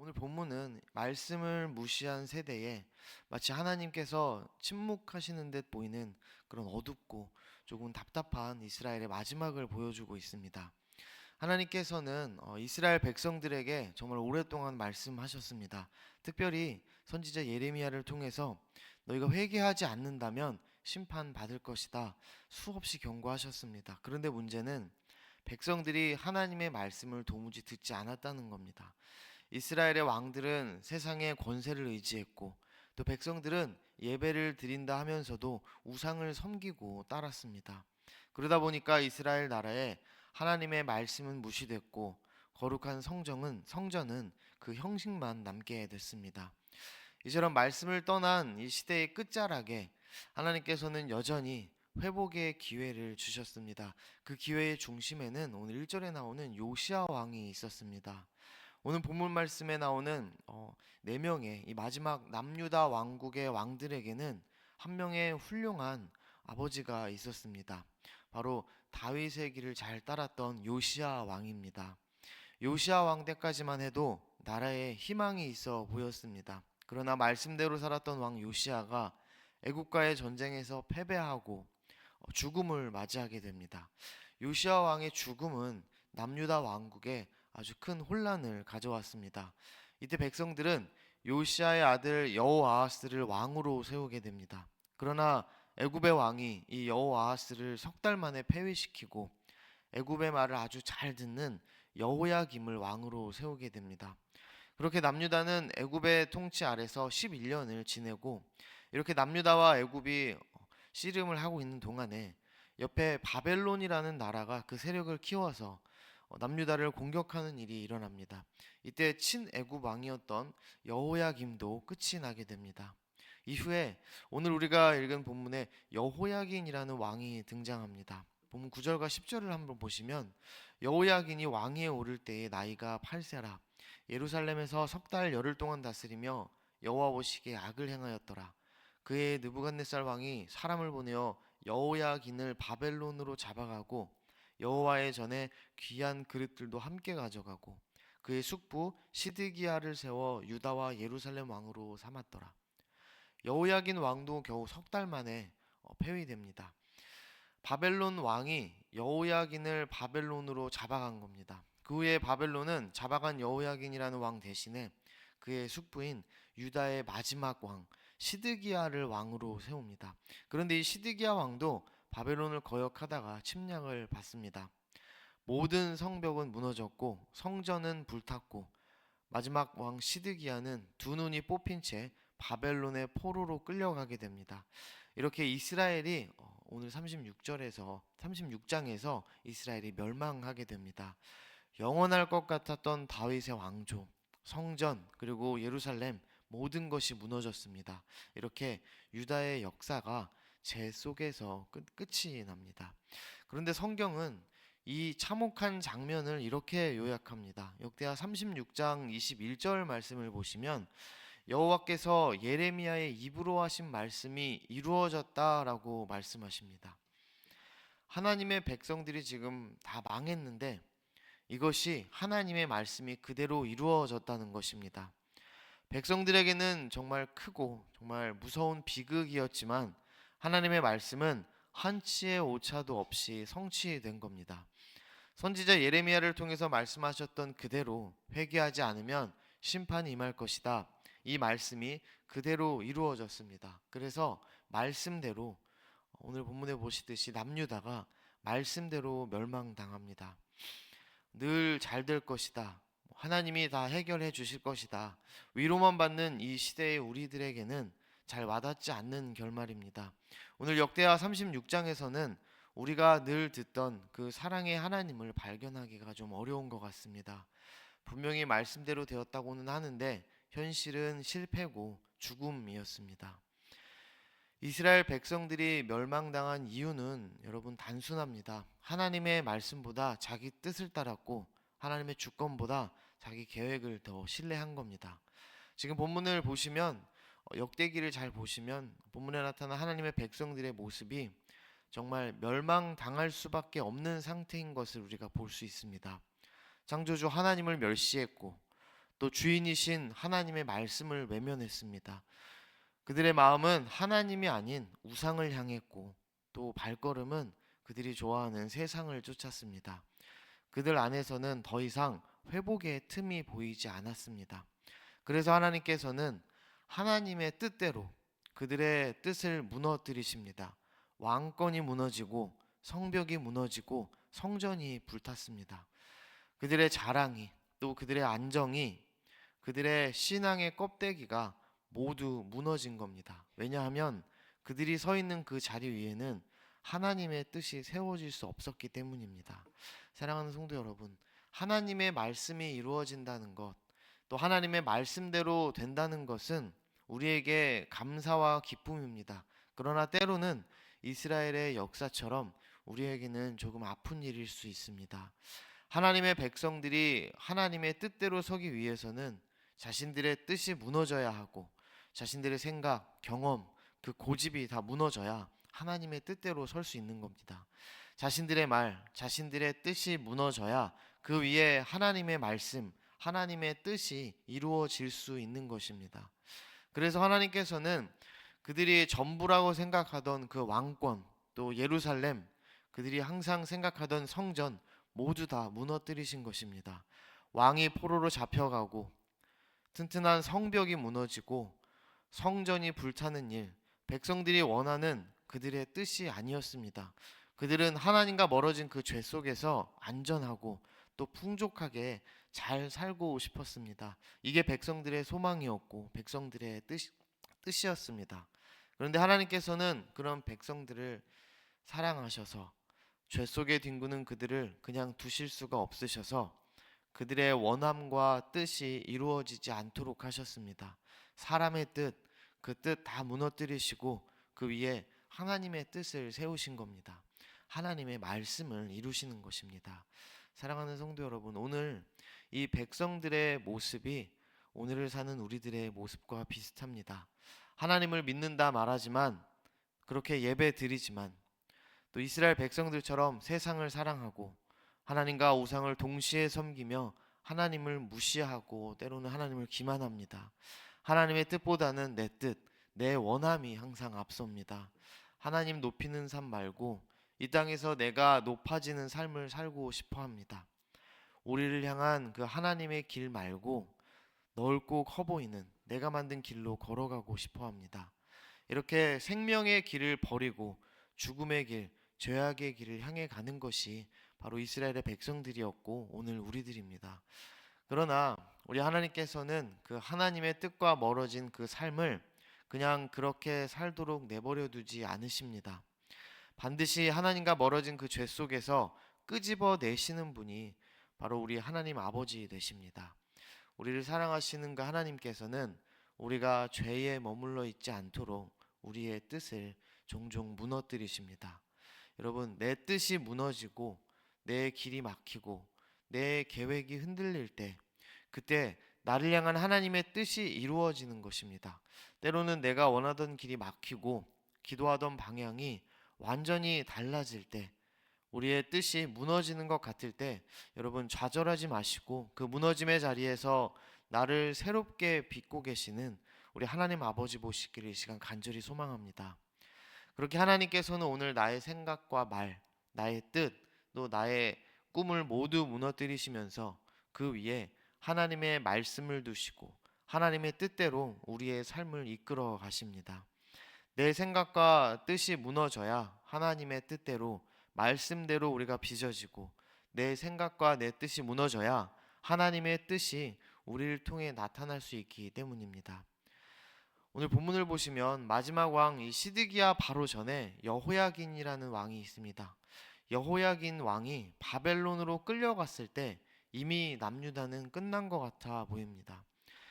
오늘 본문은 말씀을 무시한 세대에 마치 하나님께서 침묵하시는 듯 보이는 그런 어둡고 조금 답답한 이스라엘의 마지막을 보여주고 있습니다. 하나님께서는 어, 이스라엘 백성들에게 정말 오랫동안 말씀하셨습니다. 특별히 선지자 예레미야를 통해서 너희가 회개하지 않는다면 심판 받을 것이다. 수없이 경고하셨습니다. 그런데 문제는 백성들이 하나님의 말씀을 도무지 듣지 않았다는 겁니다. 이스라엘의 왕들은 세상의 권세를 의지했고 또 백성들은 예배를 드린다 하면서도 우상을 섬기고 따랐습니다. 그러다 보니까 이스라엘 나라에 하나님의 말씀은 무시됐고 거룩한 성정은 성전은 그 형식만 남게 됐습니다. 이처럼 말씀을 떠난 이 시대의 끝자락에 하나님께서는 여전히 회복의 기회를 주셨습니다. 그 기회의 중심에는 오늘 1절에 나오는 요시아 왕이 있었습니다. 오늘 본문 말씀에 나오는 어, 네 명의 이 마지막 남유다 왕국의 왕들에게는 한 명의 훌륭한 아버지가 있었습니다. 바로 다윗의 길을 잘 따랐던 요시아 왕입니다. 요시아 왕 때까지만 해도 나라에 희망이 있어 보였습니다. 그러나 말씀대로 살았던 왕 요시아가 애국가의 전쟁에서 패배하고 어, 죽음을 맞이하게 됩니다. 요시아 왕의 죽음은 남유다 왕국에 아주 큰 혼란을 가져왔습니다. 이때 백성들은 요시아의 아들 여호아하스를 왕으로 세우게 됩니다. 그러나 애굽의 왕이 이 여호아하스를 석 달 만에 폐위시키고 애굽의 말을 아주 잘 듣는 여호야김을 왕으로 세우게 됩니다. 그렇게 남유다는 애굽의 통치 아래서 11년을 지내고 이렇게 남유다와 애굽이 씨름을 하고 있는 동안에 옆에 바벨론이라는 나라가 그 세력을 키워서 어, 남유다를 공격하는 일이 일어납니다. 이때 친애굽 왕이었던 여호야김도 끝이 나게 됩니다. 이후에 오늘 우리가 읽은 본문에 여호야긴이라는 왕이 등장합니다. 본문 9절과 10절을 한번 보시면 여호야긴이 왕위에 오를 때의 나이가 8세라 예루살렘에서 석 달 열흘 동안 다스리며 여호와 보시기에 악을 행하였더라. 그의 느부갓네살 왕이 사람을 보내어 여호야긴을 바벨론으로 잡아가고 여호와의 전에 귀한 그릇들도 함께 가져가고 그의 숙부 시드기야를 세워 유다와 예루살렘 왕으로 삼았더라. 여호야긴 왕도 겨우 석 달 만에 어, 폐위됩니다. 바벨론 왕이 여호야긴을 바벨론으로 잡아간 겁니다. 그 후에 바벨론은 잡아간 여호야긴이라는 왕 대신에 그의 숙부인 유다의 마지막 왕 시드기야를 왕으로 세웁니다. 그런데 이 시드기야 왕도 바벨론을 거역하다가 침략을 받습니다. 모든 성벽은 무너졌고 성전은 불탔고 마지막 왕 시드기야는 두 눈이 뽑힌 채 바벨론의 포로로 끌려가게 됩니다. 이렇게 이스라엘이 어, 오늘 36절에서 36장에서 이스라엘이 멸망하게 됩니다. 영원할 것 같았던 다윗의 왕조, 성전 그리고 예루살렘 모든 것이 무너졌습니다. 이렇게 유다의 역사가 제 속에서 끝, 끝이 납니다. 그런데 성경은 이 참혹한 장면을 이렇게 요약합니다. 역대하 36장 21절 말씀을 보시면 여호와께서 예레미야의 입으로 하신 말씀이 이루어졌다라고 말씀하십니다. 하나님의 백성들이 지금 다 망했는데 이것이 하나님의 말씀이 그대로 이루어졌다는 것입니다. 백성들에게는 정말 크고 정말 무서운 비극이었지만 하나님의 말씀은 한치의 오차도 없이 성취된 겁니다. 선지자 예레미야를 통해서 말씀하셨던 그대로 회개하지 않으면 심판이 임할 것이다. 이 말씀이 그대로 이루어졌습니다. 그래서 말씀대로 오늘 본문에 보시듯이 남유다가 말씀대로 멸망당합니다. 늘 잘 될 것이다. 하나님이 다 해결해 주실 것이다. 위로만 받는 이 시대의 우리들에게는 잘 와닿지 않는 결말입니다. 오늘 역대하 36장에서는 우리가 늘 듣던 그 사랑의 하나님을 발견하기가 좀 어려운 것 같습니다. 분명히 말씀대로 되었다고는 하는데 현실은 실패고 죽음이었습니다. 이스라엘 백성들이 멸망당한 이유는 여러분 단순합니다. 하나님의 말씀보다 자기 뜻을 따랐고 하나님의 주권보다 자기 계획을 더 신뢰한 겁니다. 지금 본문을 보시면 어, 역대기를 잘 보시면 본문에 나타난 하나님의 백성들의 모습이 정말 멸망당할 수밖에 없는 상태인 것을 우리가 볼 수 있습니다. 창조주 하나님을 멸시했고 또 주인이신 하나님의 말씀을 외면했습니다. 그들의 마음은 하나님이 아닌 우상을 향했고 또 발걸음은 그들이 좋아하는 세상을 쫓았습니다. 그들 안에서는 더 이상 회복의 틈이 보이지 않았습니다. 그래서 하나님께서는 하나님의 뜻대로 그들의 뜻을 무너뜨리십니다. 왕권이 무너지고 성벽이 무너지고 성전이 불탔습니다. 그들의 자랑이 또 그들의 안정이 그들의 신앙의 껍데기가 모두 무너진 겁니다. 왜냐하면 그들이 서 있는 그 자리 위에는 하나님의 뜻이 세워질 수 없었기 때문입니다. 사랑하는 성도 여러분, 하나님의 말씀이 이루어진다는 것, 또 하나님의 말씀대로 된다는 것은 우리에게 감사와 기쁨입니다. 그러나 때로는 이스라엘의 역사처럼 우리에게는 조금 아픈 일일 수 있습니다. 하나님의 백성들이 하나님의 뜻대로 서기 위해서는 자신들의 뜻이 무너져야 하고 자신들의 생각, 경험, 그 고집이 다 무너져야 하나님의 뜻대로 설 수 있는 겁니다. 자신들의 말, 자신들의 뜻이 무너져야 그 위에 하나님의 말씀, 하나님의 뜻이 이루어질 수 있는 것입니다. 그래서 하나님께서는 그들이 전부라고 생각하던 그 왕권, 또 예루살렘, 그들이 항상 생각하던 성전 모두 다 무너뜨리신 것입니다. 왕이 포로로 잡혀가고 튼튼한 성벽이 무너지고 성전이 불타는 일, 백성들이 원하는 그들의 뜻이 아니었습니다. 그들은 하나님과 멀어진 그 죄 속에서 안전하고 또 풍족하게 잘 살고 싶었습니다. 이게 백성들의 소망이었고 백성들의 뜻, 뜻이었습니다. 그런데 하나님께서는 그런 백성들을 사랑하셔서 죄 속에 뒹구는 그들을 그냥 두실 수가 없으셔서 그들의 원함과 뜻이 이루어지지 않도록 하셨습니다. 사람의 뜻, 그 뜻 다 무너뜨리시고 그 위에 하나님의 뜻을 세우신 겁니다. 하나님의 말씀을 이루시는 것입니다. 사랑하는 성도 여러분, 오늘 이 백성들의 모습이 오늘을 사는 우리들의 모습과 비슷합니다. 하나님을 믿는다 말하지만 그렇게 예배 드리지만 또 이스라엘 백성들처럼 세상을 사랑하고 하나님과 우상을 동시에 섬기며 하나님을 무시하고 때로는 하나님을 기만합니다. 하나님의 뜻보다는 내 뜻, 내 원함이 항상 앞섭니다. 하나님 높이는 삶 말고 이 땅에서 내가 높아지는 삶을 살고 싶어 합니다. 우리를 향한 그 하나님의 길 말고 넓고 커 보이는 내가 만든 길로 걸어가고 싶어 합니다. 이렇게 생명의 길을 버리고 죽음의 길, 죄악의 길을 향해 가는 것이 바로 이스라엘의 백성들이었고 오늘 우리들입니다. 그러나 우리 하나님께서는 그 하나님의 뜻과 멀어진 그 삶을 그냥 그렇게 살도록 내버려 두지 않으십니다. 반드시 하나님과 멀어진 그 죄 속에서 끄집어 내시는 분이 바로 우리 하나님 아버지 되십니다. 우리를 사랑하시는 그 하나님께서는 우리가 죄에 머물러 있지 않도록 우리의 뜻을 종종 무너뜨리십니다. 여러분, 내 뜻이 무너지고 내 길이 막히고 내 계획이 흔들릴 때 그때 나를 향한 하나님의 뜻이 이루어지는 것입니다. 때로는 내가 원하던 길이 막히고 기도하던 방향이 완전히 달라질 때 우리의 뜻이 무너지는 것 같을 때 여러분 좌절하지 마시고 그 무너짐의 자리에서 나를 새롭게 빚고 계시는 우리 하나님 아버지 보시기를 이 시간 간절히 소망합니다. 그렇게 하나님께서는 오늘 나의 생각과 말, 나의 뜻, 또 나의 꿈을 모두 무너뜨리시면서 그 위에 하나님의 말씀을 두시고 하나님의 뜻대로 우리의 삶을 이끌어 가십니다. 내 생각과 뜻이 무너져야 하나님의 뜻대로 말씀대로 우리가 빚어지고 내 생각과 내 뜻이 무너져야 하나님의 뜻이 우리를 통해 나타날 수 있기 때문입니다. 오늘 본문을 보시면 마지막 왕 이 시드기야 바로 전에 여호야긴이라는 왕이 있습니다. 여호야긴 왕이 바벨론으로 끌려갔을 때 이미 남유다는 끝난 것 같아 보입니다.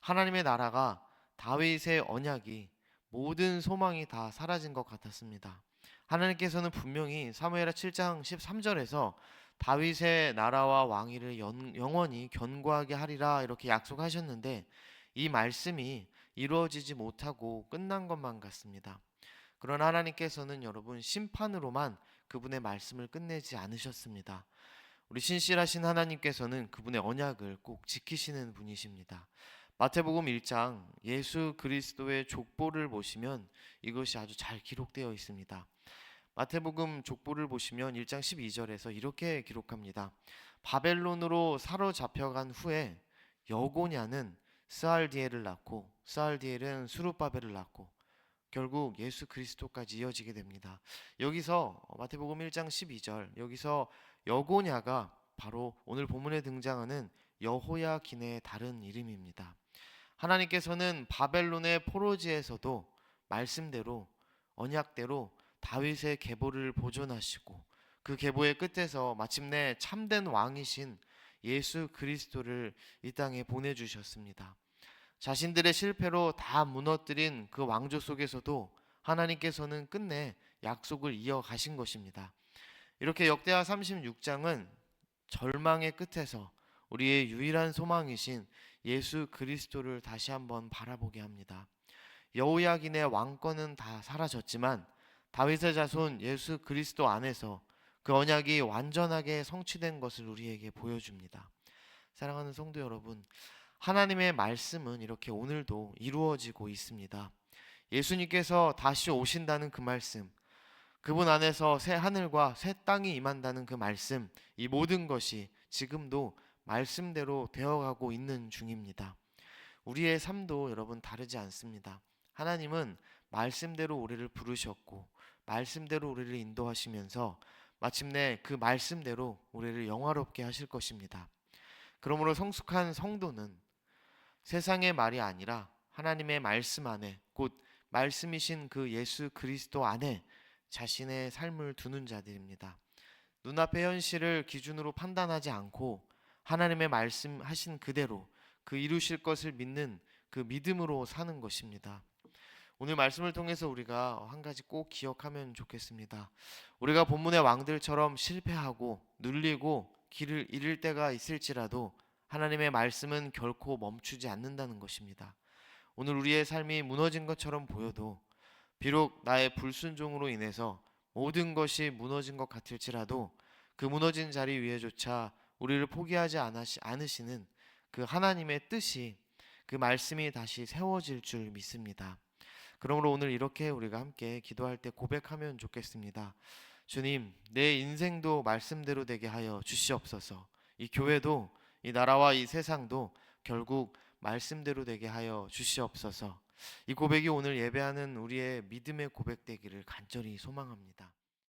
하나님의 나라가 다윗의 언약이 모든 소망이 다 사라진 것 같았습니다. 하나님께서는 분명히 사무엘하 7장 13절에서 다윗의 나라와 왕위를 영원히 견고하게 하리라 이렇게 약속하셨는데 이 말씀이 이루어지지 못하고 끝난 것만 같습니다. 그러나 하나님께서는 여러분 심판으로만 그분의 말씀을 끝내지 않으셨습니다. 우리 신실하신 하나님께서는 그분의 언약을 꼭 지키시는 분이십니다. 마태복음 1장 예수 그리스도의 족보를 보시면 이것이 아주 잘 기록되어 있습니다. 마태복음 족보를 보시면 1장 12절에서 이렇게 기록합니다. 바벨론으로 사로잡혀간 후에 여고냐는 스알디엘을 낳고 스알디엘은 수룹바벨을 낳고 결국 예수 그리스도까지 이어지게 됩니다. 여기서 마태복음 1장 12절 여기서 여고냐가 바로 오늘 본문에 등장하는 여호야긴의 다른 이름입니다. 하나님께서는 바벨론의 포로지에서도 말씀대로 언약대로 다윗의 계보를 보존하시고 그 계보의 끝에서 마침내 참된 왕이신 예수 그리스도를 이 땅에 보내주셨습니다. 자신들의 실패로 다 무너뜨린 그 왕조 속에서도 하나님께서는 끝내 약속을 이어가신 것입니다. 이렇게 역대하 36장은 절망의 끝에서 우리의 유일한 소망이신 예수 그리스도를 다시 한번 바라보게 합니다. 여호야긴의 왕권은 다 사라졌지만 다윗의 자손 예수 그리스도 안에서 그 언약이 완전하게 성취된 것을 우리에게 보여줍니다. 사랑하는 성도 여러분, 하나님의 말씀은 이렇게 오늘도 이루어지고 있습니다. 예수님께서 다시 오신다는 그 말씀, 그분 안에서 새 하늘과 새 땅이 임한다는 그 말씀, 이 모든 것이 지금도 말씀대로 되어가고 있는 중입니다. 우리의 삶도 여러분 다르지 않습니다. 하나님은 말씀대로 우리를 부르셨고, 말씀대로 우리를 인도하시면서 마침내 그 말씀대로 우리를 영화롭게 하실 것입니다. 그러므로 성숙한 성도는 세상의 말이 아니라 하나님의 말씀 안에 곧 말씀이신 그 예수 그리스도 안에 자신의 삶을 두는 자들입니다. 눈앞의 현실을 기준으로 판단하지 않고 하나님의 말씀하신 그대로 그 이루실 것을 믿는 그 믿음으로 사는 것입니다. 오늘 말씀을 통해서 우리가 한 가지 꼭 기억하면 좋겠습니다. 우리가 본문의 왕들처럼 실패하고 눌리고 길을 잃을 때가 있을지라도 하나님의 말씀은 결코 멈추지 않는다는 것입니다. 오늘 우리의 삶이 무너진 것처럼 보여도 비록 나의 불순종으로 인해서 모든 것이 무너진 것 같을지라도 그 무너진 자리 위에조차 우리를 포기하지 않으시는 그 하나님의 뜻이 그 말씀이 다시 세워질 줄 믿습니다. 그러므로 오늘 이렇게 우리가 함께 기도할 때 고백하면 좋겠습니다. 주님, 내 인생도 말씀대로 되게 하여 주시옵소서. 이 교회도 이 나라와 이 세상도 결국 말씀대로 되게 하여 주시옵소서. 이 고백이 오늘 예배하는 우리의 믿음의 고백되기를 간절히 소망합니다.